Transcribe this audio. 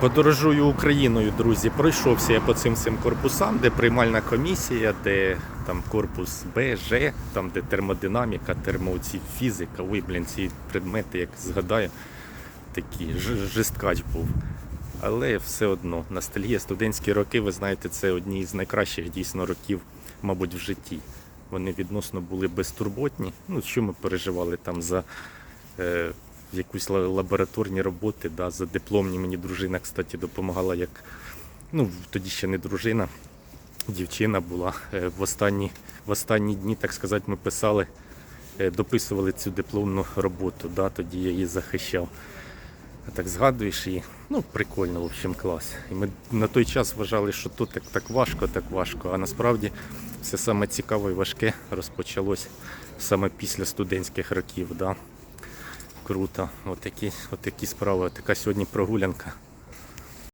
Подорожую Україною, друзі. Пройшовся я по цим всім корпусам, де приймальна комісія, де там корпус Б, Ж, там де термодинаміка, термоці фізика. Ой, блін, ці предмети, як згадаю, такі жесткач був. Але все одно, ностальгія, студентські роки, ви знаєте, це одні з найкращих дійсно років, мабуть, в житті. Вони відносно були безтурботні. Ну, що ми переживали там за е, якусь лабораторні роботи, да, за дипломні. Мені дружина, кстати, допомагала як. Ну, тоді ще не дружина, дівчина була. Е, в, останні, в останні дні, так сказати, ми писали, е, дописували цю дипломну роботу. Да, тоді я її захищав. А так згадуєш і ну, прикольно, в общем, клас. І ми на той час вважали, що то так, так важко, так важко. А насправді все саме цікаве і важке розпочалось саме після студентських років. Да? Круто. Отакі, отакі справи. Така сьогодні прогулянка